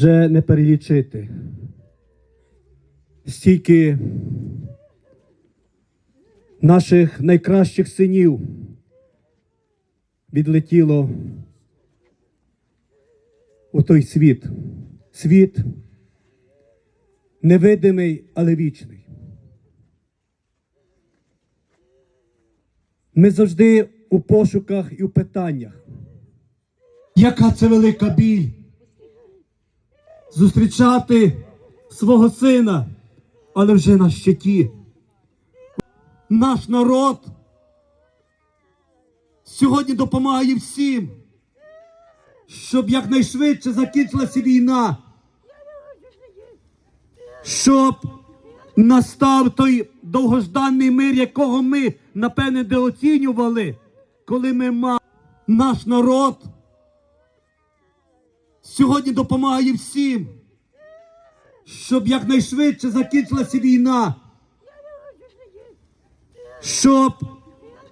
вже не перелічити. Стільки наших найкращих синів відлетіло у той світ. Світ невидимий, але вічний. Ми завжди у пошуках і у питаннях. Яка це велика біль? Зустрічати свого сина, але вже на щиті. Наш народ сьогодні допомагає всім, щоб якнайшвидше закінчилася війна, щоб настав той довгожданий мир, якого ми, напевне, недооцінювали, коли ми мали наш народ сьогодні допомагає всім, щоб якнайшвидше закінчилася війна, щоб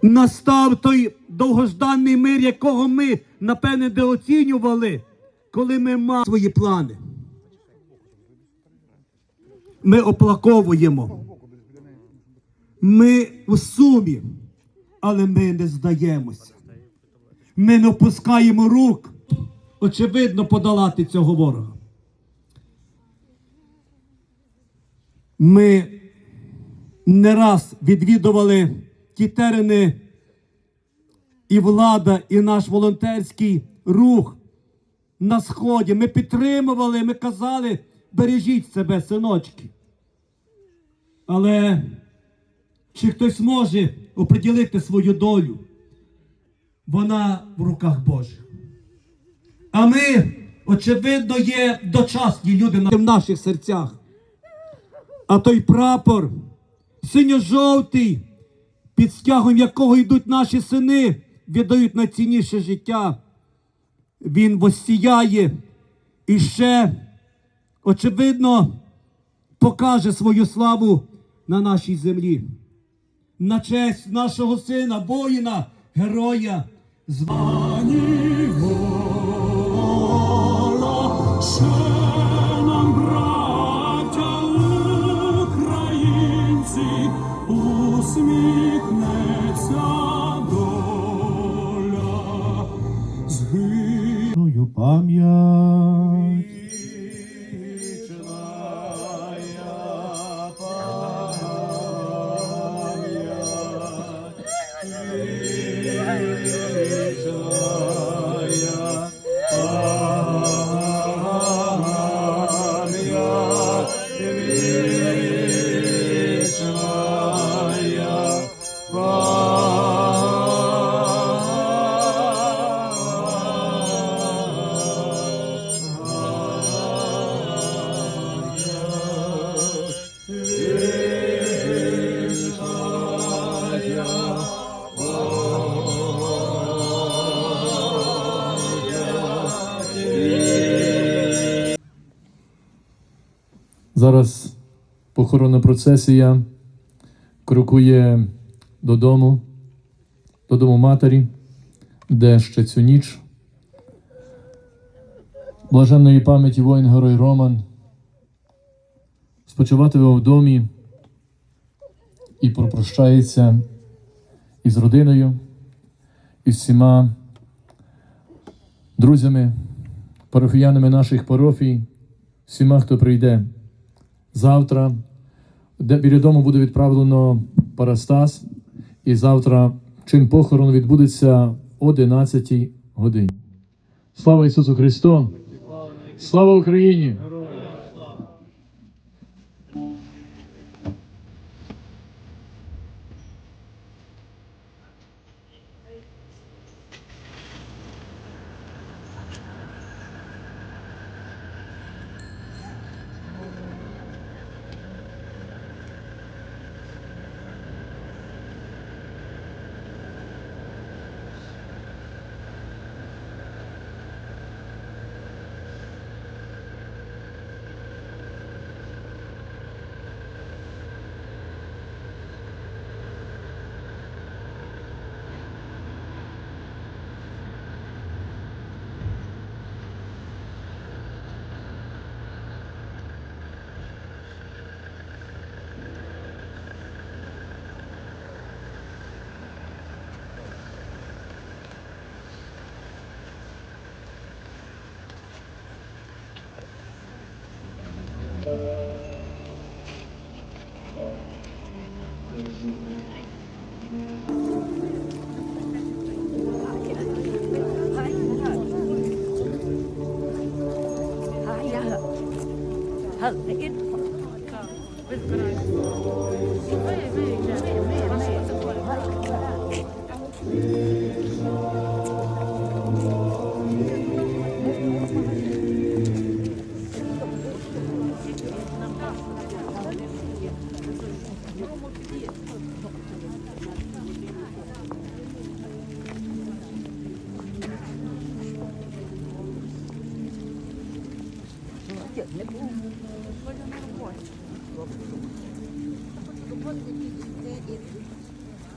настав той довгожданий мир, якого ми, напевне, недооцінювали, коли ми мали свої плани. Ми оплаковуємо. Ми в сумі, але ми не здаємося. Ми не опускаємо рук, очевидно, подолати цього ворога. Ми не раз відвідували ті терени і влада, і наш волонтерський рух на сході. Ми підтримували, ми казали, бережіть себе, синочки. Але чи хтось може оприділити свою долю? Вона в руках Божих. А ми, очевидно, є дочасні люди в наших серцях. А той прапор, синьо-жовтий, під стягом якого йдуть наші сини, віддають найцінніше життя. Він воссіяє і ще, очевидно, покаже свою славу на нашій землі. На честь нашого сина, воїна, героя, звані усміхнеться доля. Згиб пам'ять. Зараз похоронна процесія крокує додому, додому матері, де ще цю ніч. Блаженної пам'яті воїн Герой Роман спочиватиме в домі і попрощається із родиною, і всіма друзями, парафіянами наших парафій, всіма, хто прийде. Завтра біля дому буде відправлено парастас, і завтра чин похорону відбудеться о 11 годині. Слава Ісусу Христу! Слава Україні! Hayır. Hayır. Hayır. Hayır. Роботи